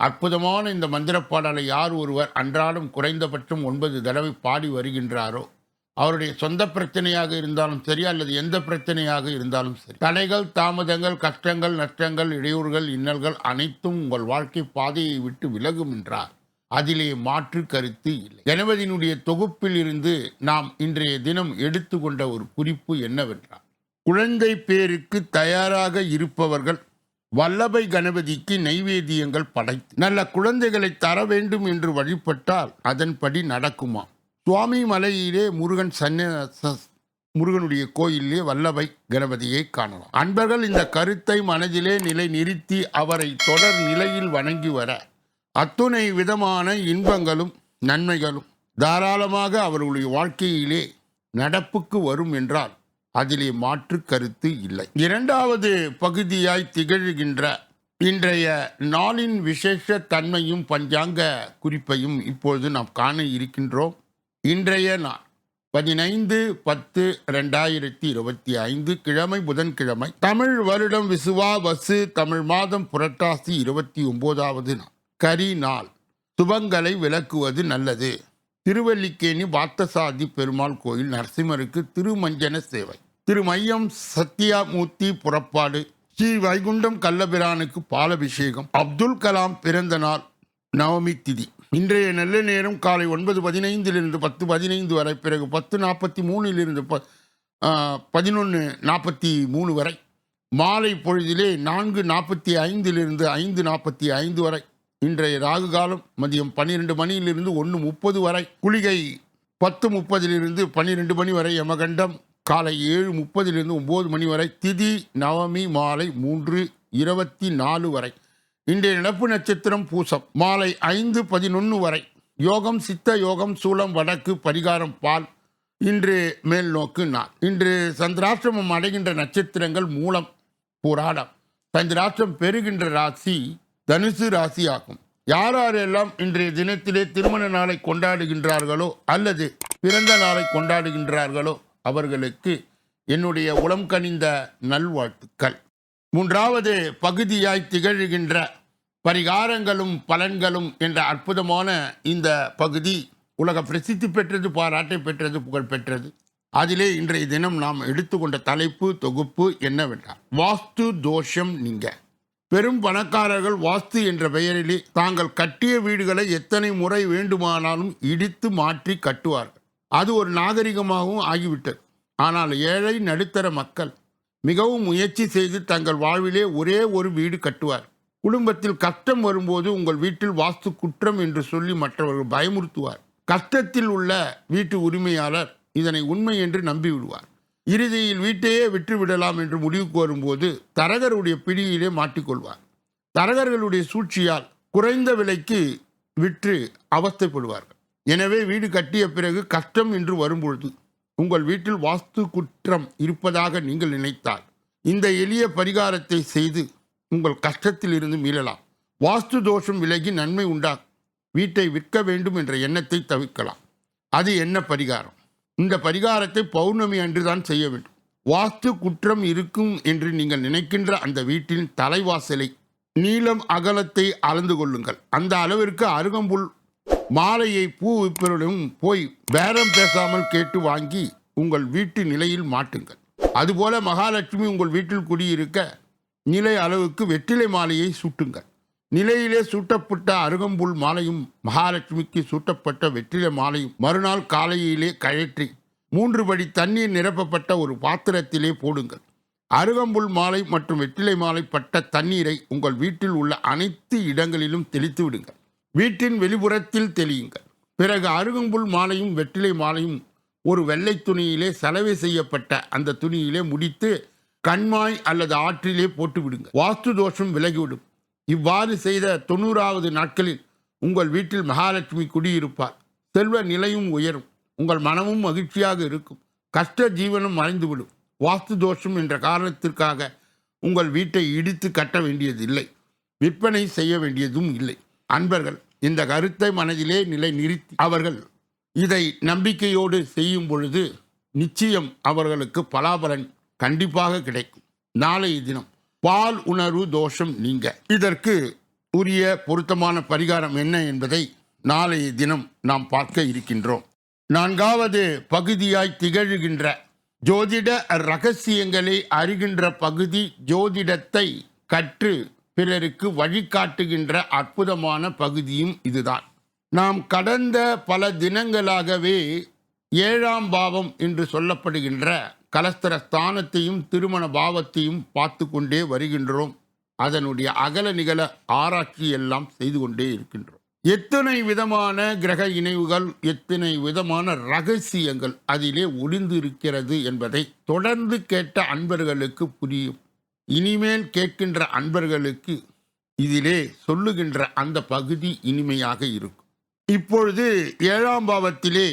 அற்புதமான இந்த மந்திர பாடலை யார் ஒருவர் அன்றாடம் குறைந்தபட்சம் ஒன்பது தடவை பாடி வருகின்றாரோ அவருடைய சொந்த பிரச்சனையாக இருந்தாலும் சரி அல்லது எந்த பிரச்சனையாக இருந்தாலும் சரி. தடைகள் தாமதங்கள் கஷ்டங்கள் நஷ்டங்கள் இடையூறுகள் இன்னல்கள் அனைத்தும் உங்கள் வாழ்க்கை பாதையை விட்டு விலகும் என்றார். அதிலே மாற்று கருத்து இல்லை. கணபதியினுடைய தொகுப்பில் இருந்து நாம் இன்றைய தினம் எடுத்துக்கொண்ட ஒரு குறிப்பு என்னவென்றால் குழந்தை பேருக்கு தயாராக இருப்பவர்கள் வல்லபை கணபதிக்கு நைவேத்தியங்கள் படைத்து நல்ல குழந்தைகளை தர வேண்டும் என்று வழிபட்டால் அதன்படி நடக்குமா? சுவாமி மலையிலே முருகன் சன்ன முருகனுடைய கோயிலே வல்லபை கணபதியை காணலாம். அன்பர்கள் இந்த கருத்தை மனதிலே நிலை நிறுத்தி அவரை தொடர் நிலையில் வணங்கி வர அத்துணை விதமான இன்பங்களும் நன்மைகளும் தாராளமாக அவர்களுடைய வாழ்க்கையிலே நடப்புக்கு வரும் என்றால் அதிலே மாற்று கருத்து இல்லை. இரண்டாவது பகுதியாய் திகழ்கின்ற இன்றைய நாளின் விசேஷ தன்மையும் பஞ்சாங்க குறிப்பையும் இப்பொழுது நாம் காண இருக்கின்றோம். இன்றைய நாள் பதினைந்து பத்து ரெண்டாயிரத்தி இருபத்தி ஐந்து கிழமை புதன்கிழமை தமிழ் வருடம் விசுவா வசு தமிழ் மாதம் புரட்டாசி இருபத்தி ஒன்பதாவது நாள். கரி நாள் சுபங்களை விளக்குவது நல்லது. திருவல்லிக்கேணி பார்த்தசாதி பெருமாள் கோயில் நரசிம்மருக்கு திருமஞ்சன சேவை. திரு மையம் சத்யாமூர்த்தி புறப்பாடு. ஸ்ரீ வைகுண்டம் கள்ளபிரானுக்கு பாலபிஷேகம். அப்துல் கலாம் பிறந்த நாள் நவமி திதி. இன்றைய நல்ல நேரம் காலை ஒன்பது பதினைந்திலிருந்து பத்து பதினைந்து வரை பிறகு பத்து நாற்பத்தி மூணிலிருந்து ப பதினொன்று நாற்பத்தி மூணு வரை மாலை பொழுதிலே நான்கு நாற்பத்தி ஐந்திலிருந்து ஐந்து நாற்பத்தி ஐந்து வரை இன்றைய ராகு காலம் மதியம் பன்னிரெண்டு மணியிலிருந்து ஒன்று முப்பது வரை குளிகை பத்து முப்பதிலிருந்து பன்னிரெண்டு மணி வரை யமகண்டம் காலை ஏழு முப்பதிலிருந்து ஒம்பது மணி வரை திதி நவமி மாலை மூன்று இருபத்தி நாலு வரை. இன்றைய நடப்பு நட்சத்திரம் பூசம். மாலை ஐந்து பதினொன்று வரை. யோகம் சித்த யோகம் சூலம் வடக்கு பரிகாரம் பால். இன்று மேல் நோக்கு நாள். இன்று சந்திராஷ்டிரமம் அடைகின்ற நட்சத்திரங்கள் மூலம் போராடம். சந்திராஷ்டிரம் பெறுகின்ற ராசி தனுசு ராசி ஆகும் யார் யாரெல்லாம் இன்றைய தினத்திலே திருமண நாளை கொண்டாடுகின்றார்களோ அல்லது பிறந்த நாளை கொண்டாடுகின்றார்களோ அவர்களுக்கு என்னுடைய உளம் கனிந்த நல்வாழ்த்துக்கள். மூன்றாவது பகுதியாய் திகழ்கின்ற பரிகாரங்களும் பலன்களும் என்ற அற்புதமான இந்த பகுதி உலக பிரசித்தி பெற்றது பாராட்டை பெற்றது புகழ் பெற்றது. அதிலே இன்றைய தினம் நாம் எடுத்துக்கொண்ட தலைப்பு தொகுப்பு என்னவென்றால் வாஸ்து தோஷம் நீங்க. பெரும் பணக்காரர்கள் வாஸ்து என்ற பெயரிலே தாங்கள் கட்டிய வீடுகளை எத்தனை முறை வேண்டுமானாலும் இடித்து மாற்றி கட்டுவார்கள். அது ஒரு நாகரிகமாகவும் ஆகிவிட்டது. ஆனால் ஏழை நடுத்தர மக்கள் மிகவும் முயற்சி செய்து தங்கள் வாழ்விலே ஒரே ஒரு வீடு கட்டுவார். குடும்பத்தில் கஷ்டம் வரும்போது உங்கள் வீட்டில் வாஸ்து குற்றம் என்று சொல்லி மற்றவர்கள் பயமுறுத்துவார். கஷ்டத்தில் உள்ள வீட்டு உரிமையாளர் இதனை உண்மை என்று நம்பிவிடுவார். இறுதியில் வீட்டையே விற்று விடலாம் என்று முடிவுக்கு வரும்போது தரகருடைய பிடியிலே மாட்டிக்கொள்வார். தரகர்களுடைய சூழ்ச்சியால் குறைந்த விலைக்கு விற்று அவஸ்தைப்படுவார்கள். எனவே வீடு கட்டிய பிறகு கஷ்டம் என்று வரும்பொழுது உங்கள் வீட்டில் வாஸ்து குற்றம் இருப்பதாக நீங்கள் நினைத்தால் இந்த எளிய பரிகாரத்தை செய்து உங்கள் கஷ்டத்திலிருந்து மீளலாம். வாஸ்து தோஷம் விலகி நன்மை உண்டாகும் வீட்டை விற்க வேண்டும் என்ற எண்ணத்தை தவிர்க்கலாம். அது என்ன பரிகாரம்? இந்த பரிகாரத்தை பௌர்ணமி அன்றுதான் செய்ய வேண்டும். வாஸ்து குற்றம் இருக்கும் என்று நீங்கள் நினைக்கின்ற அந்த வீட்டின் தலைவாசலை நீளம் அகலத்தை அளந்து கொள்ளுங்கள். அந்த அளவிற்கு அருகம்புல் மாலையை பூ விற்பவரிடம் போய் பேரம் பேசாமல் கேட்டு வாங்கி உங்கள் வீட்டு நிலையில் மாட்டுங்கள். அதுபோல மகாலட்சுமி உங்கள் வீட்டில் குடியிருக்க நிலை அளவுக்கு வெற்றிலை மாலையை சூட்டுங்கள். நிலையிலே சூட்டப்பட்ட அருகம்புல் மாலையும் மகாலட்சுமிக்கு சூட்டப்பட்ட வெற்றிலை மாலையும் மறுநாள் காலையிலே கழற்றி மூன்று படி தண்ணீர் நிரப்பப்பட்ட ஒரு பாத்திரத்திலே போடுங்கள். அருகம்புல் மாலை மற்றும் வெற்றிலை மாலை பட்ட தண்ணீரை உங்கள் வீட்டில் உள்ள அனைத்து இடங்களிலும் தெளித்து விடுங்கள். வீட்டின் வெளிப்புறத்தில் தெளியுங்கள். பிறகு அருகம்புல் மாலையும் வெற்றிலை மாலையும் ஒரு வெள்ளை துணியிலே சலவை செய்யப்பட்ட அந்த துணியிலே முடித்து கண்மாய் அல்லது ஆற்றிலே போட்டு விடுங்க வாஸ்து தோஷம் விலகிவிடும். இவ்வாறு செய்த தொண்ணூறாவது நாட்களில் உங்கள் வீட்டில் மகாலட்சுமி குடியிருப்பார். செல்வ நிலையும் உயரும். உங்கள் மனமும் மகிழ்ச்சியாக இருக்கும். கஷ்ட ஜீவனம் மறைந்துவிடும். வாஸ்து தோஷம் என்ற காரணத்திற்காக உங்கள் வீட்டை இடித்து கட்ட வேண்டியதில்லை. விற்பனை செய்ய வேண்டியதும் இல்லை. அன்பர்கள் இந்த கருத்தை மனதிலே நிலை நிறுத்தி அவர்கள் இதை நம்பிக்கையோடு செய்யும் பொழுது நிச்சயம் அவர்களுக்கு பலாபலன் கண்டிப்பாக கிடைக்கும். நாளைய தினம் பால் உணர்வு தோஷம் நீங்க. இதற்கு உரிய பொருத்தமான பரிகாரம் என்ன என்பதை நாளைய தினம் நாம் பார்க்க இருக்கின்றோம். நான்காவது பகுதியாய் திகழ்கின்ற ஜோதிட ரகசியங்களை அறிகின்ற பகுதி ஜோதிடத்தை கற்று பிறருக்கு வழிகாட்டுகின்ற அற்புதமான பகுதியும் இதுதான். நாம் கடந்த பல தினங்களாகவே ஏழாம் பாவம் என்று சொல்லப்படுகின்ற கலஸ்தர ஸ்தானத்தையும் திருமண பாவத்தையும் பார்த்து கொண்டே வருகின்றோம். அதனுடைய அகல நிகழ ஆராய்ச்சி எல்லாம் செய்து கொண்டே இருக்கின்றோம். எத்தனை விதமான கிரக இணைவுகள் எத்தனை விதமான ரகசியங்கள் அதிலே ஒளிந்து இருக்கிறது என்பதை தொடர்ந்து கேட்ட அன்பர்களுக்கு புரியும். இனிமேல் கேட்கின்ற அன்பர்களுக்கு இதிலே சொல்லுகின்ற அந்த பகுதி இனிமையாக இருக்கும். இப்பொழுது ஏழாம் பாவத்திலே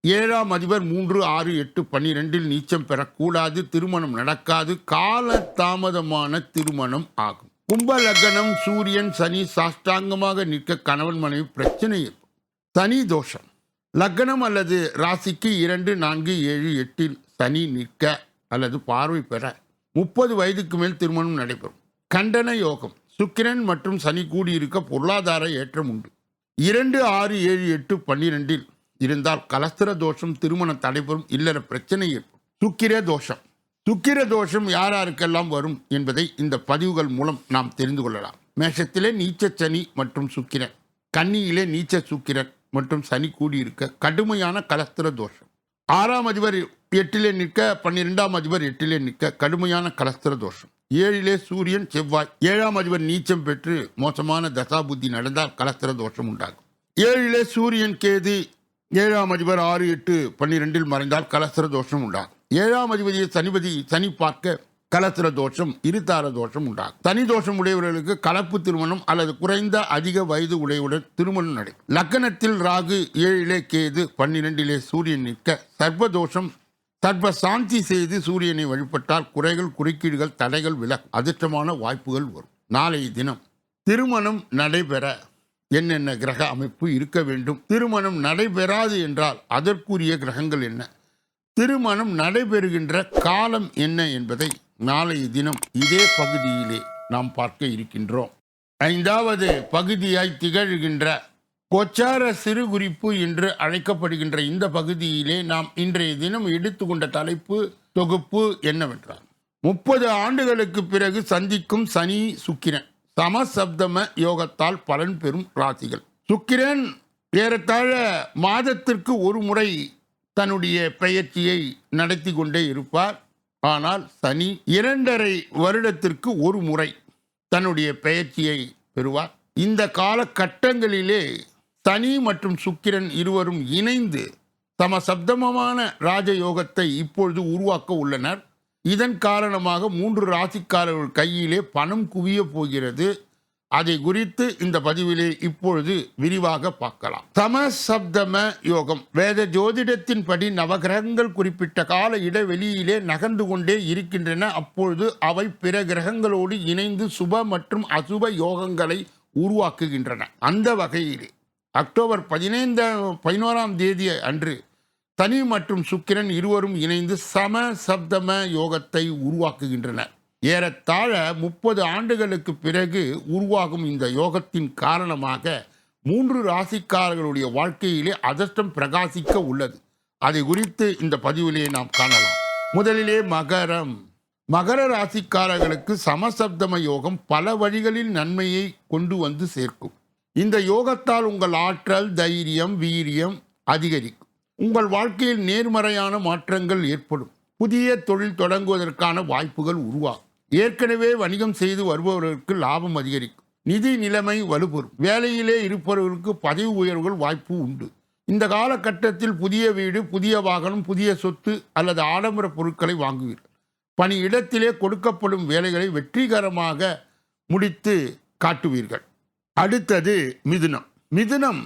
ஏழாம் அதிபர் மூன்று ஆறு எட்டு பன்னிரெண்டில் நீச்சம் பெறக்கூடாது திருமணம் நடக்காது கால தாமதமான திருமணம் ஆகும். கும்ப லக்னம் சூரியன் சனி சாஷ்டாங்கமாக நிற்க கணவன் மனைவி பிரச்சனை இருக்கும் சனி தோஷம். லக்னம் அல்லது ராசிக்கு இரண்டு நான்கு ஏழு எட்டில் சனி நிற்க அல்லது பார்வை பெற முப்பது வயதுக்கு மேல் திருமணம் நடைபெறும். கண்டன யோகம். சுக்கிரன் மற்றும் சனி கூடியிருக்க பொருளாதார ஏற்றம் உண்டு. இரண்டு ஆறு ஏழு எட்டு பன்னிரெண்டில் இருந்தால் கலஸ்திர தோஷம் திருமணம் தடைபெறும் இல்லற பிரச்சனை ஏற்படும். சுக்கிர தோஷம். சுக்கிர தோஷம் யார் யாருக்கெல்லாம் வரும் என்பதை இந்த பதிவுகள் மூலம் நாம் தெரிந்து கொள்ளலாம். மேஷத்திலே நீச்ச சனி மற்றும் சுக்கிரன். கன்னியிலே நீச்ச சுக்கிரன் மற்றும் சனி கூடியிருக்க கடுமையான கலஸ்திர தோஷம். ஆறாம் அதிபர் எட்டிலே நிற்க பன்னிரெண்டாம் அதிபர் எட்டிலே நிற்க கடுமையான கலஸ்திர தோஷம். ஏழிலே சூரியன் செவ்வாய் ஏழாம் அதிபர் நீச்சம் பெற்று மோசமான தசாபுத்தி நடந்தால் கலஸ்திர தோஷம் உண்டாகும். ஏழிலே சூரியன் கேது ஏழாம் அதிபர் ஆறு எட்டு பன்னிரெண்டில் மறைந்தால் கலஸ்திர தோஷம் உண்டாகும். ஏழாம் அதிபதியை சனிபதி சனி பார்க்க கலத்திர தோஷம் இருதார தோஷம் உண்டாகும். தனி தோஷம் உடையவர்களுக்கு கலப்பு திருமணம் அல்லது குறைந்த அதிக வயது உடையவுடன் திருமணம் நடைபெறும் லக்கணத்தில் ராகு ஏழிலே கேது பன்னிரெண்டிலே சூரியன் நிற்க சர்வதோஷம் சர்வ சாந்தி செய்து சூரியனை வழிபட்டால் குறைகள் குறுக்கீடுகள் தடைகள் வில அதிர்ஷ்டமான வாய்ப்புகள் வரும். நாளைய தினம் திருமணம் நடைபெற என்னென்ன கிரக அமைப்பு இருக்க வேண்டும்? திருமணம் நடைபெறாது என்றால் அதற்குரிய கிரகங்கள் என்ன? திருமணம் நடைபெறுகின்ற காலம் என்ன என்பதை நாளைய தினம் இதே பகுதியிலே நாம் பார்க்க இருக்கின்றோம். ஐந்தாவது பகுதியாய் திகழ்கின்ற கொச்சார சிறு குறிப்பு என்று அழைக்கப்படுகின்ற இந்த பகுதியிலே நாம் இன்றைய தினம் எடுத்துக்கொண்ட தலைப்பு தொகுப்பு என்னவென்றால் முப்பது ஆண்டுகளுக்கு பிறகு சந்திக்கும் சனி சுக்கிரன் சமசப்தம யோகத்தால் பலன் பெறும் ராசிகள். சுக்கிரன் ஏறத்தாழ மாதத்திற்கு ஒரு முறை தன்னுடைய பெயர்ச்சியை நடத்தி கொண்டே இருப்பார். ஆனால் சனி இரண்டரை வருடத்திற்கு ஒரு முறை தன்னுடைய பெயர்ச்சியை பெறுவார். இந்த காலகட்டங்களிலே சனி மற்றும் சுக்கிரன் இருவரும் இணைந்து சமசப்தமமான ராஜயோகத்தை இப்பொழுது உருவாக்க உள்ளனர். இதன் காரணமாக மூன்று ராசிக்காரர்கள் கையிலே பணம் குவிய போகிறது. அதை குறித்து இந்த பதிவிலே இப்பொழுது விரிவாக பார்க்கலாம். சமசப்தம யோகம். வேத ஜோதிடத்தின்படி நவகிரகங்கள் குறிப்பிட்ட கால இடைவெளியிலே நகர்ந்து கொண்டே இருக்கின்றன. அப்பொழுது அவை பிற கிரகங்களோடு இணைந்து சுப மற்றும் அசுப யோகங்களை உருவாக்குகின்றன. அந்த வகையிலே அக்டோபர் பதினைந்தாம் பதினோராம் தேதி அன்று சனி மற்றும் சுக்கிரன் இருவரும் இணைந்து சம சப்தம யோகத்தை உருவாக்குகின்றனர். ஏறத்தாழ முப்பது ஆண்டுகளுக்கு பிறகு உருவாகும் இந்த யோகத்தின் காரணமாக மூன்று ராசிக்காரர்களுடைய வாழ்க்கையிலே அதிர்ஷ்டம் பிரகாசிக்க உள்ளது. அதை குறித்து இந்த பதிவிலே நாம் காணலாம். முதலிலே மகரம். மகர ராசிக்காரர்களுக்கு சமசப்தம யோகம் பல வழிகளில் நன்மையை கொண்டு வந்து சேர்க்கும். இந்த யோகத்தால் உங்கள் ஆற்றல் தைரியம் வீரியம் அதிகரிக்கும். உங்கள் வாழ்க்கையில் நேர்மறையான மாற்றங்கள் ஏற்படும். புதிய தொழில் தொடங்குவதற்கான வாய்ப்புகள் உருவாகும். ஏற்கனவே வணிகம் செய்து வருபவர்களுக்கு லாபம் அதிகரிக்கும். நிதி நிலைமை வலுப்பெறும். வேலையிலே இருப்பவர்களுக்கு பதவி உயர்வுகள் வாய்ப்பு உண்டு. இந்த காலகட்டத்தில் புதிய வீடு புதிய வாகனம் புதிய சொத்து அல்லது ஆடம்பர பொருட்களை வாங்குவீர்கள். பணி இடத்திலே கொடுக்கப்படும் வேலைகளை வெற்றிகரமாக முடித்து காட்டுவீர்கள். அடுத்தது மிதுனம். மிதுனம்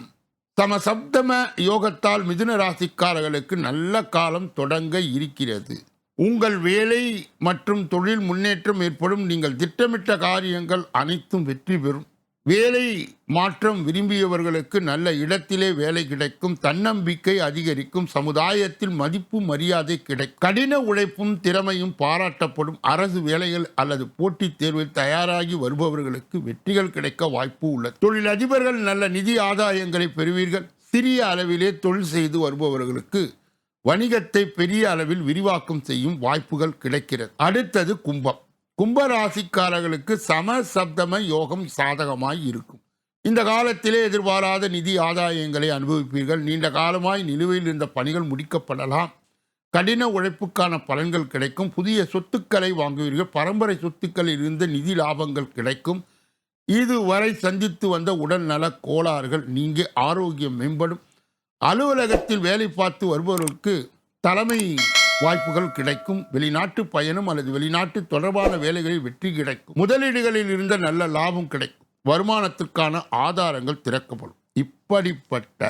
சமசப்தம யோகத்தால் மிதுன ராசிக்காரர்களுக்கு நல்ல காலம் தொடங்க இருக்கிறது. உங்கள் வேலை மற்றும் தொழில் முன்னேற்றம் ஏற்படும். நீங்கள் திட்டமிட்ட காரியங்கள் அனைத்தும் வெற்றி பெறும். வேலை மாற்றம் விரும்பியவர்களுக்கு நல்ல இடத்திலே வேலை கிடைக்கும். தன்னம்பிக்கை அதிகரிக்கும். சமுதாயத்தில் மதிப்பு மரியாதை கிடைக்கும். கடின உழைப்பும் திறமையும் பாராட்டப்படும். அரசு வேலைகள் அல்லது போட்டித் தேர்வில் தயாராகி வருபவர்களுக்கு வெற்றிகள் கிடைக்க வாய்ப்பு உள்ளது. தொழிலதிபர்கள் நல்ல நிதி ஆதாயங்களை பெறுவீர்கள். சிறிய அளவிலே தொழில் செய்து வருபவர்களுக்கு வணிகத்தை பெரிய அளவில் விரிவாக்கம் செய்யும் வாய்ப்புகள் கிடைக்கிறது. அடுத்தது கும்பம். கும்ப ராசிக்காரர்களுக்கு சம சப்தம யோகம் சாதகமாய் இருக்கும். இந்த காலத்திலே எதிர்பாராத நிதி ஆதாயங்களை அனுபவிப்பீர்கள். நீண்ட காலமாய் நிலுவையில் இருந்த பணிகள் முடிக்கப்படலாம். கடின உழைப்புக்கான பலன்கள் கிடைக்கும். புதிய சொத்துக்களை வாங்குவீர்கள். பரம்பரை சொத்துக்களில் இருந்த நிதி லாபங்கள் கிடைக்கும். இதுவரை சந்தித்து வந்த உடல்நல கோளாறுகள் நீங்கி ஆரோக்கியம் மேம்படும். அலுவலகத்தில் வேலை பார்த்து வருபவர்களுக்கு தலைமை வாய்ப்புகள் கிடைக்கும். வெளிநாட்டு பயணம் அல்லது வெளிநாட்டு தொடர்பான வேலைகளில் வெற்றி கிடைக்கும். முதலீடுகளில் இருந்த நல்ல லாபம் கிடைக்கும். வருமானத்திற்கான ஆதாரங்கள் திறக்கப்படும். இப்படிப்பட்ட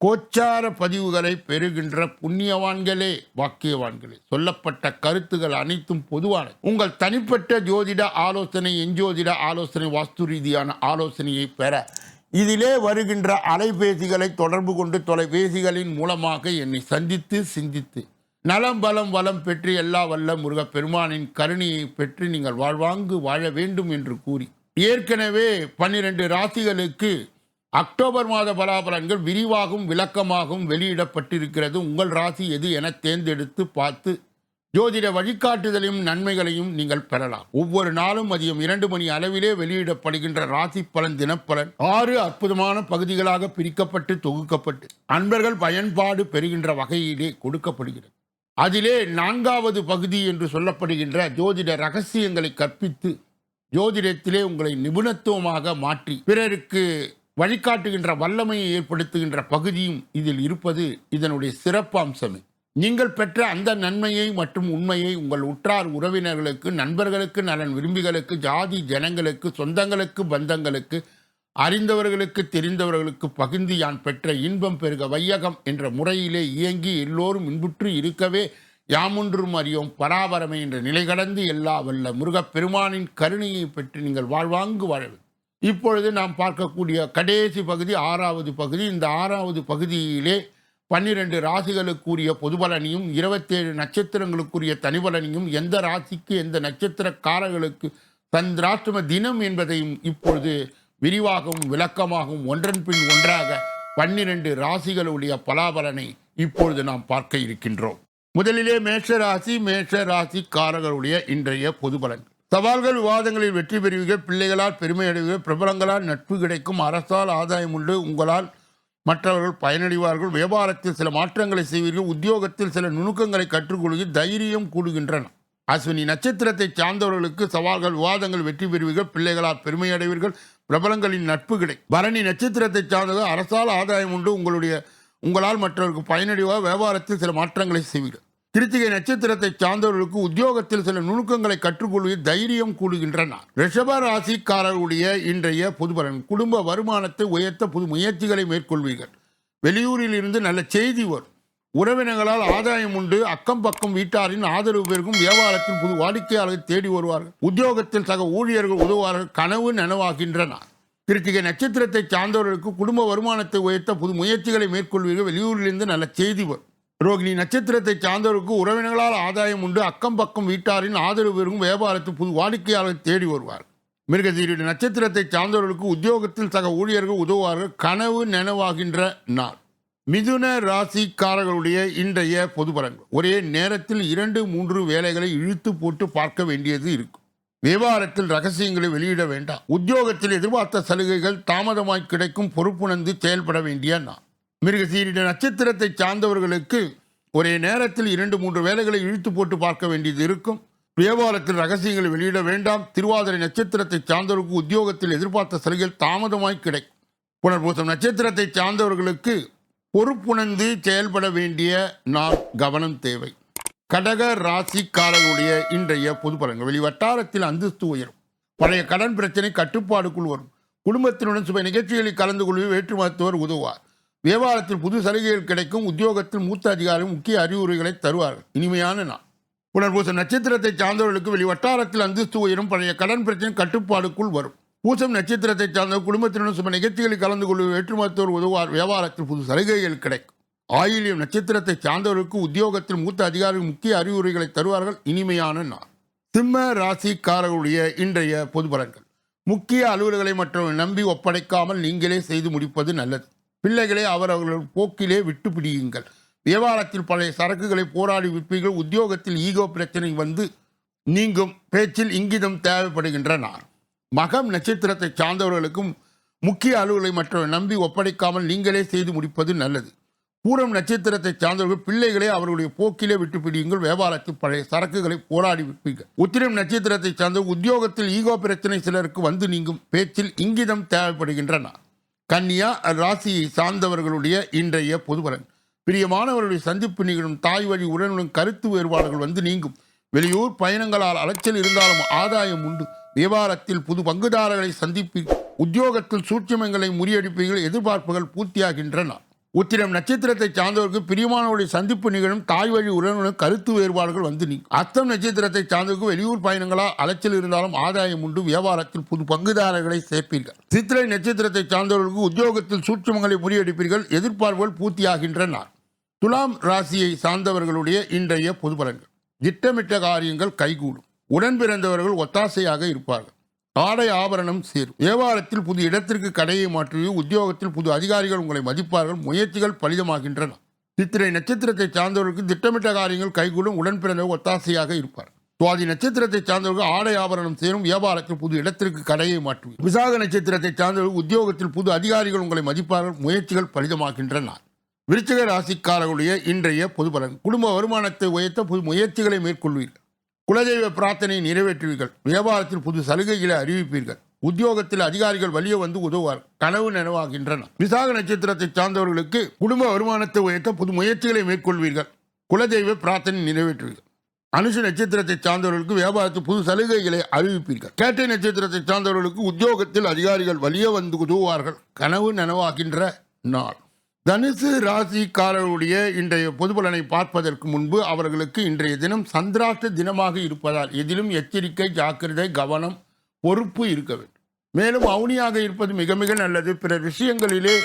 கோச்சார பதிவுகளை பெறுகின்ற புண்ணியவான்களே வாக்கியவான்களே சொல்லப்பட்ட கருத்துகள் அனைத்தும் பொதுவான உங்கள் தனிப்பட்ட ஜோதிட ஆலோசனை எஞ்சோதிட ஆலோசனை வாஸ்து ரீதியான ஆலோசனையை பெற இதிலே வருகின்ற அலைபேசிகளை தொடர்பு கொண்டு தொலைபேசிகளின் மூலமாக என்னை சந்தித்து சிந்தித்து நலம் பலம் வளம் பெற்று எல்லா வல்ல முருகப் பெருமானின் கருணையை பெற்று நீங்கள் வாழ்வாங்கு வாழ வேண்டும் என்று கூறி ஏற்கனவே பன்னிரண்டு ராசிகளுக்கு அக்டோபர் மாத பலாபலன்கள் விரிவாகவும் விளக்கமாகவும் வெளியிடப்பட்டிருக்கிறது. உங்கள் ராசி எது என தேர்ந்தெடுத்து பார்த்து ஜோதிட வழிகாட்டுதலையும் நன்மைகளையும் நீங்கள் பெறலாம். ஒவ்வொரு நாளும் மதியம் இரண்டு மணி அளவிலே வெளியிடப்படுகின்ற ராசி பலன் தினப்பலன் ஆறு அற்புதமான பகுதிகளாக பிரிக்கப்பட்டு தொகுக்கப்பட்டு அன்பர்கள் பயன்பாடு பெறுகின்ற வகையிலே கொடுக்கப்படுகிறது. அதிலே நான்காவது பகுதி என்று சொல்லப்படுகின்ற ஜோதிட ரகசியங்களை கற்பித்து ஜோதிடத்திலே உங்களை நிபுணத்துவமாக மாற்றி பிறருக்கு வழிகாட்டுகின்ற வல்லமையை ஏற்படுத்துகின்ற பகுதியும் இதில் இருப்பது இதனுடைய சிறப்பம்சமே. நீங்கள் பெற்ற அந்த நன்மையை மற்றும் உண்மையை உங்கள் உற்றார் உறவினர்களுக்கு நண்பர்களுக்கு நலன் விரும்பிகளுக்கு ஜாதி ஜனங்களுக்கு சொந்தங்களுக்கு பந்தங்களுக்கு அறிந்தவர்களுக்கு தெரிந்தவர்களுக்கு பகிர்ந்து யான் பெற்ற இன்பம் பெருக வையகம் என்ற முறையிலே இயங்கி எல்லோரும் இன்புற்று இருக்கவே யாமொன்றும் அறியோம். பராபரமை என்ற நிலை கடந்து எல்லா வல்ல முருகப்பெருமானின் கருணையை பெற்று நீங்கள் வாழ்வாங்கு வாழ இப்பொழுது நாம் பார்க்கக்கூடிய கடைசி பகுதி ஆறாவது பகுதி. இந்த ஆறாவது பகுதியிலே பன்னிரண்டு ராசிகளுக்குரிய பொதுபலனையும் இருபத்தேழு நட்சத்திரங்களுக்குரிய தனிபலனையும் எந்த ராசிக்கு எந்த நட்சத்திரக்காரர்களுக்கு சந்திராஷ்டம தினம் என்பதையும் இப்பொழுது விரிவாகவும் விளக்கமாகவும் ஒன்றன் பின் ஒன்றாக பன்னிரண்டு ராசிகளுடைய பலாபலனை இப்பொழுது நாம் பார்க்க இருக்கின்றோம். முதலிலே மேஷ ராசி மேஷ ராசிக்காரர்களுடைய இன்றைய பொதுபலன். சவால்கள் விவாதங்களில் வெற்றி பெறுவீர்கள் பிள்ளைகளால் பெருமை அடைவீர்கள் பிரபலங்களால் நட்பு கிடைக்கும் அரசால் ஆதாயம் உண்டு உங்களால் மற்றவர்கள் பயனடைவார்கள் வியாபாரத்தில் சில மாற்றங்களை செய்வீர்கள் உத்தியோகத்தில் சில நுணுக்கங்களை கற்றுக்கொள்வீர்கள் தைரியம் கூடுகின்றன. அஸ்வினி நட்சத்திரத்தை சார்ந்தவர்களுக்கு சவால்கள் விவாதங்கள் வெற்றி பெறுவீர்கள் பிள்ளைகளால் பெருமையடைவீர்கள் பிரபலங்களின் நட்பு கிடை பரணி நட்சத்திரத்தை சார்ந்தது அரசால் ஆதாயம் உண்டு உங்களுடைய உங்களால் மற்றவருக்கு பயனடைவாக வியாபாரத்தில் சில மாற்றங்களை செய்வீர்கள். கிருத்திகை நட்சத்திரத்தை சார்ந்தவர்களுக்கு உத்தியோகத்தில் சில நுணுக்கங்களை கற்றுக்கொள்வதில் தைரியம் கூடுகின்றனர் ரிஷப ராசிக்காரர்களுடைய இன்றைய புதுபலன் குடும்ப வருமானத்தை உயர்த்த புது முயற்சிகளை மேற்கொள்வீர்கள். வெளியூரில் இருந்து நல்ல செய்தி வரும். உறவினர்களால் ஆதாயம் உண்டு. அக்கம் பக்கம் வீட்டாரின் ஆதரவு பெருகும். வியாபாரத்தில் புது வாடிக்கையாளர்கள் தேடி வருவார்கள். உத்தியோகத்தில் சக ஊழியர்கள் உதவுவார்கள். கனவு நனவாகின்றனர் கிருத்திகை நட்சத்திரத்தை சார்ந்தவர்களுக்கு குடும்ப வருமானத்தை உயர்த்த புது முயற்சிகளை மேற்கொள்வீர்கள். வெளியூரிலிருந்து நல்ல செய்தி வரும். ரோகிணி நட்சத்திரத்தை சார்ந்தவருக்கு உறவினர்களால் ஆதாயம் உண்டு. அக்கம் பக்கம் வீட்டாரின் ஆதரவு பெறும் வியாபாரத்தில் புது வாடிக்கையாளர் தேடி வருவார். மிருகதீரிட நட்சத்திரத்தை சார்ந்தவர்களுக்கு உத்தியோகத்தில் சக ஊழியர்கள் உதவுவார்கள். கனவு நனவாகின்ற நாள். மிதுன ராசிக்காரர்களுடைய இன்றைய பொதுபலன்கள் ஒரே நேரத்தில் இரண்டு மூன்று வேலைகளை இழுத்து போட்டு பார்க்க வேண்டியது இருக்கும். வியாபாரத்தில் ரகசியங்களை வெளியிட வேண்டாம். உத்தியோகத்தில் எதிர்பார்த்த சலுகைகள் தாமதமாய் கிடைக்கும். பொறுப்புணர்ந்து செயல்பட வேண்டிய நாள். மிருகசீரிட நட்சத்திரத்தை சார்ந்தவர்களுக்கு ஒரே நேரத்தில் இரண்டு மூன்று வேலைகளை இழுத்து போட்டு பார்க்க வேண்டியது இருக்கும். வியாபாரத்தில் ரகசியங்களை வெளியிட வேண்டாம். திருவாதிரை நட்சத்திரத்தை சார்ந்தவருக்கு உத்தியோகத்தில் எதிர்பார்த்த சலுகைகள் தாமதமாய் கிடைக்கும். புனர்பூசம் நட்சத்திரத்தை சார்ந்தவர்களுக்கு பொறுப்புணர்ந்து செயல்பட வேண்டிய நாம் கவனம் தேவை. கடக ராசிக்காரர்களுடைய இன்றைய பொது பலன்கள். வெளி வட்டாரத்தில் அந்தஸ்து உயரும். பழைய கடன் பிரச்சனை கட்டுப்பாடுக்குள் வரும். குடும்பத்தினுடன் சுப நிகழ்ச்சிகளில் கலந்து கொள்வது வேற்று மருத்துவர் உதவுவார். வியாபாரத்தில் புது சலுகைகள் கிடைக்கும் உத்தியோகத்தில் மூத்த அதிகாரி முக்கிய அறிவுரைகளை தருவார்கள். இனிமையான நாள். புனர்பூச நட்சத்திரத்தை சார்ந்தவர்களுக்கு வெளி வட்டாரத்தில் அந்தஸ்து உயரும் பழைய கடன் பிரச்சனை கட்டுப்பாடுக்குள் வரும். பூசம் நட்சத்திரத்தை சார்ந்த குடும்பத்தினரும் சும நிகழ்ச்சிகளில் கலந்து கொள்ளும் வேற்றுமத்தோர் உதவார் வியாபாரத்தில் புது சலுகைகள் கிடைக்கும். ஆயிலியம் நட்சத்திரத்தை சார்ந்தவர்களுக்கு உத்தியோகத்தில் மூத்த அதிகாரிகள் முக்கிய அறிவுரைகளை தருவார்கள். இனிமையான நாள். சிம்ம ராசிக்காரர்களுடைய இன்றைய பொது பலன்கள் முக்கிய அலுவல்களை மற்றும் நம்பி ஒப்படைக்காமல் நீங்களே செய்து முடிப்பது நல்லது. பிள்ளைகளை அவரவர்கள் போக்கிலே விட்டு பிடியுங்கள். வியாபாரத்தில் பழைய சரக்குகளை போராடி விற்பீர்கள். உத்தியோகத்தில் ஈகோ பிரச்சனை வந்து நீங்கும் பேச்சில் இங்கிதம் தேவைப்படுகின்றனர் மகம் நட்சத்திரத்தை சார்ந்தவர்களுக்கும் முக்கிய அலுவலை மற்றவர்கள் நம்பி ஒப்படைக்காமல் நீங்களே செய்து முடிப்பது நல்லது. பூரம் நட்சத்திரத்தை சார்ந்தவர்கள் பிள்ளைகளை அவர்களுடைய போக்கிலே விட்டு பிடியுங்கள். வியாபாரத்தில் பழைய சரக்குகளை போராடி விற்பீர்கள். உத்திரம் நட்சத்திரத்தை சார்ந்த உத்தியோகத்தில் ஈகோ பிரச்சனை சிலருக்கு வந்து நீங்கும் பேச்சில் இங்கிதம் தேவைப்படுகின்றன. கன்னியா ராசியை சார்ந்தவர்களுடைய இன்றைய பொதுபலன். பிரியமானவர்களுடைய சந்திப்பு நிகழும் தாய் வழி உடனுடன் கருத்து வேறுபாடுகள் வந்து நீங்கும். வெளியூர் பயணங்களால் அலைச்சல் இருந்தாலும் ஆதாயம் உண்டு. வியாபாரத்தில் புது பங்குதாரர்களை சந்திப்பீர்கள் உத்தியோகத்தில் சூட்சமங்களை முறியடிப்பீர்கள் எதிர்பார்ப்புகள் பூர்த்தியாகின்றன. உத்திரம் நட்சத்திரத்தை சார்ந்தவருக்கு பிரியமானவருடைய சந்திப்பு நிகழும் தாய் வழி உறவினர் கருத்து வேறுபாடுகள் வந்து நீ. அர்த்தம் நட்சத்திரத்தை சார்ந்தவருக்கு வெளியூர் பயணங்களால் அலைச்சல் இருந்தாலும் ஆதாயம் உண்டு. வியாபாரத்தில் புது பங்குதாரர்களை சேர்ப்பீர்கள். சித்திரை நட்சத்திரத்தை சார்ந்தவர்களுக்கு உத்தியோகத்தில் சூட்சுமங்களை முறியடிப்பீர்கள். எதிர்பார்ப்புகள் பூர்த்தியாகின்றன துலாம் ராசியை சார்ந்தவர்களுடைய இன்றைய பொது பலன்கள். திட்டமிட்ட காரியங்கள் கைகூடும். உடன் பிறந்தவர்கள் ஒத்தாசையாக இருப்பார்கள். ஆடை ஆபரணம் சேரும் வியாபாரத்தில் புது இடத்திற்கு கடையை மாற்றி உத்தியோகத்தில் புது அதிகாரிகள் உங்களை மதிப்பார்கள் முயற்சிகள் பலிதமாகின்றன. சித்திரை நட்சத்திரத்தை சார்ந்தவர்களுக்கு திட்டமிட்ட காரியங்கள் கைகூடும் உடன்பிறந்த ஒத்தாசையாக இருப்பார். சுவாதி நட்சத்திரத்தை சார்ந்தவர்கள் ஆடை ஆபரணம் சேரும் வியாபாரத்தில் புது இடத்திற்கு கடையை மாற்றுவது. விசாக நட்சத்திரத்தை சார்ந்தவர்கள் உத்தியோகத்தில் புது அதிகாரிகள் உங்களை மதிப்பார்கள் முயற்சிகள் பலிதமாகின்றன. விருச்சிக ராசிக்காரர்களுடைய இன்றைய பொது பலன். குடும்ப வருமானத்தை உயர்த்த புது முயற்சிகளை மேற்கொள்வீர்கள். குலதெய்வ பிரார்த்தனை நிறைவேற்றுவீர்கள். வியாபாரத்தில் புது சலுகைகளை அறிவிப்பீர்கள். உத்தியோகத்தில் அதிகாரிகள் வலிய வந்து உதவுவார். கனவு நனவாகின்றன. விசாக நட்சத்திரத்தை சார்ந்தவர்களுக்கு குடும்ப வருமானத்தை உயர்த்த புது முயற்சிகளை மேற்கொள்வீர்கள். குலதெய்வ பிரார்த்தனை நிறைவேற்றுவீர்கள். அனுஷ நட்சத்திரத்தை சார்ந்தவர்களுக்கு வியாபாரத்தில் புது சலுகைகளை அறிவிப்பீர்கள். கேட்டை நட்சத்திரத்தை சார்ந்தவர்களுக்கு உத்தியோகத்தில் அதிகாரிகள் வலிய வந்து உதவுவார்கள். கனவு நனவாகின்ற நாள். தனுசு ராசிக்காரர்களுடைய இன்றைய பொதுபலனை பார்ப்பதற்கு முன்பு அவர்களுக்கு இன்றைய தினம் சந்திராஷ்ட தினமாக இருப்பதால் எதிலும் எச்சரிக்கை ஜாக்கிரதை கவனம் பொறுப்பு இருக்க வேண்டும். மேலும் அவுனியாக இருப்பது மிக மிக நல்லது. பிற விஷயங்களிலே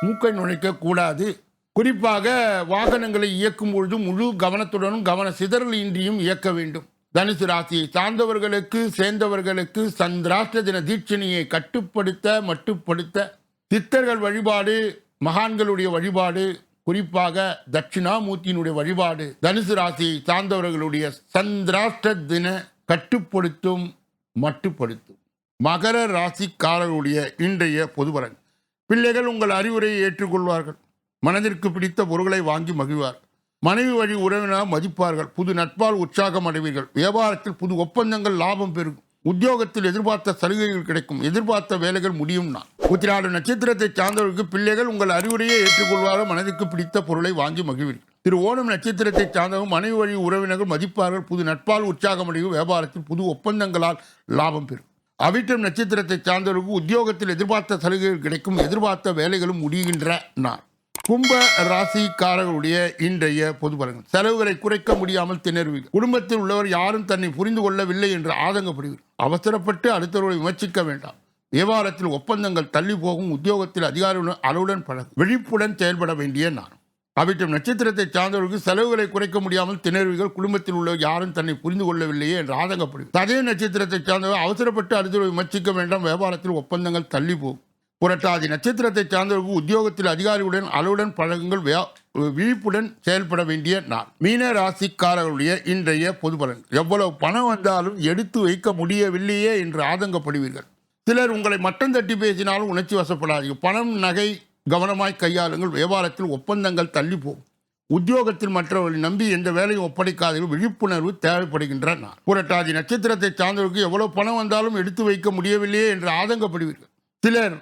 மூக்கை நுழைக்க கூடாது. குறிப்பாக வாகனங்களை இயக்கும் பொழுது முழு கவனத்துடனும் கவன சிதறல் இன்றியும் இயக்க வேண்டும். தனுசு ராசியை சார்ந்தவர்களுக்கு சேர்ந்தவர்களுக்கு சந்திராஷ்ட தின தீட்சணியை கட்டுப்படுத்த மட்டுப்படுத்த சித்தர்கள் வழிபாடு மகான்களுடைய வழிபாடு குறிப்பாக தட்சிணாமூர்த்தியினுடைய வழிபாடு தனுசு ராசியை சார்ந்தவர்களுடைய சந்திராஷ்ட தின கட்டுப்படுத்தும் மட்டுப்படுத்தும். மகர ராசிக்காரர்களுடைய இன்றைய பொதுவரன் பிள்ளைகள் உங்கள் அறிவுரையை ஏற்றுக்கொள்வார்கள். மனதிற்கு பிடித்த பொருட்களை வாங்கி மகிழ்வார். மனைவி வழி உறவினர் மதிப்பார்கள். புது நட்பால் உற்சாகம் அடைவீர்கள். வியாபாரத்தில் புது ஒப்பந்தங்கள் லாபம் பெருகும். உத்தியோகத்தில் எதிர்பார்த்த சலுகைகள் கிடைக்கும். எதிர்பார்த்த வேலைகள் முடியும் நான் உத்திராட நட்சத்திரத்தை சார்ந்தவர்களுக்கு பிள்ளைகள் உங்கள் அறிவுரையை ஏற்றுக்கொள்வார்கள் மனதிற்கு பிடித்த பொருளை வாங்கி மகிழ்வீர்கள். திரு ஓணம் நட்சத்திரத்தை சார்ந்தவர்கள் மனைவி வழி உறவினர்கள் மதிப்பார்கள். புது நட்பால் உற்சாகமடையும் வியாபாரத்தில் புது ஒப்பந்தங்களால் லாபம் பெறும். அவிட்டம் நட்சத்திரத்தை சார்ந்தவர்களுக்கு உத்தியோகத்தில் எதிர்பார்த்த சலுகைகள் கிடைக்கும் எதிர்பார்த்த வேலைகளும் முடிகின்ற நாள். கும்ப ராசிக்காரர்களுடைய இன்றைய பொது பலன்கள். செலவுகளை குறைக்க முடியாமல் திணறுவீர்கள். குடும்பத்தில் உள்ளவர் யாரும் தன்னை புரிந்து கொள்ளவில்லை என்று ஆதங்கப்படுவீர்கள். அவசரப்பட்டு அடுத்தவர்களை விமர்சிக்க வேண்டாம். வியாபாரத்தில் ஒப்பந்தங்கள் தள்ளி போகும் உத்தியோகத்தில் அதிகாரியுடன் அளவுடன் பழகும் விழிப்புடன் செயல்பட வேண்டிய நான் அவிட்டம் நட்சத்திரத்தை சார்ந்தவர்களுக்கு செலவுகளை குறைக்க முடியாமல் திணறுவீர்கள். குடும்பத்தில் உள்ள யாரும் தன்னை புரிந்து கொள்ளவில்லையே என்று ஆதங்கப்படும் ததே நட்சத்திரத்தை சார்ந்தவர் அவசரப்பட்டு அடுத்தவர்களை விமர்சிக்க வேண்டாம். வியாபாரத்தில் ஒப்பந்தங்கள் தள்ளி போகும். புரட்டாதி நட்சத்திரத்தை சார்ந்தவர்கள் உத்தியோகத்தில் அதிகாரியுடன் அளவுடன் பழகுங்கள். வியா- விழிப்புடன் செயல்பட வேண்டிய நாள். மீன ராசிக்காரர்களுடைய இன்றைய பொது பலன் எவ்வளவு பணம் வந்தாலும் எடுத்து வைக்க முடியவில்லையே என்று ஆதங்கப்படுவீர்கள். சிலர் உங்களை மட்டம் தட்டி பேசினாலும் உணர்ச்சி வசப்படாதீர்கள் பணம் நகை கவனமாய் கையாளுங்கள். வியாபாரத்தில் ஒப்பந்தங்கள் தள்ளி போகும் உத்தியோகத்தில் மற்றவர்களை நம்பி எந்த வேலையும் ஒப்படைக்காதீர்கள். விழிப்புணர்வு தேவைப்படுகின்ற நாள் புரட்டாதி நட்சத்திரத்தை சார்ந்தவர்களுக்கு எவ்வளவு பணம் வந்தாலும் எடுத்து வைக்க முடியவில்லையே என்று ஆதங்கப்படுவீர்கள். சிலர்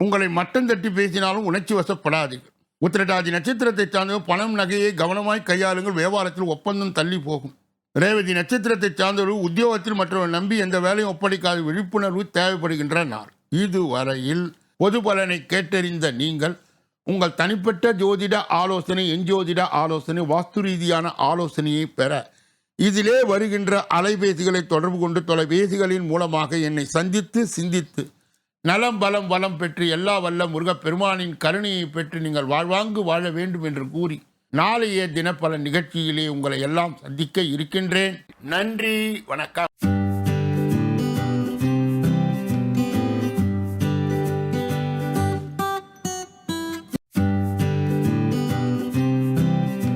உங்களை மட்டம் தட்டி பேசினாலும் உணர்ச்சி வசப்படாதீர்கள். உத்திரட்டாதி நட்சத்திரத்தை சார்ந்தவர் பணம் நகையை கவனமாய் கையாளுங்கள். வியாபாரத்தில் ஒப்பந்தம் தள்ளி போகும் ரேவதி நட்சத்திரத்தை சார்ந்தவர்கள் உத்தியோகத்தில் மற்றவர் நம்பி எந்த வேலையும் ஒப்படைக்காத விழிப்புணர்வு தேவைப்படுகின்ற நாள் இதுவரையில் பொது பலனை கேட்டறிந்த நீங்கள் உங்கள் தனிப்பட்ட ஜோதிட ஆலோசனை எஞ்சோதிட ஆலோசனை வாஸ்து ரீதியான ஆலோசனையை பெற இதிலே வருகின்ற அலைபேசிகளை தொடர்பு கொண்டு தொலைபேசிகளின் மூலமாக என்னை சந்தித்து சிந்தித்து நலம் பலம் வளம் பெற்று எல்லா வல்ல முருகப் பெருமானின் கருணையை பெற்று நீங்கள் வாழ்வாங்கு வாழ வேண்டும் என்று கூறி நாளைய தினப்பல நிகழ்ச்சியிலே உங்களை எல்லாம் சந்திக்க இருக்கின்றேன். நன்றி வணக்கம்.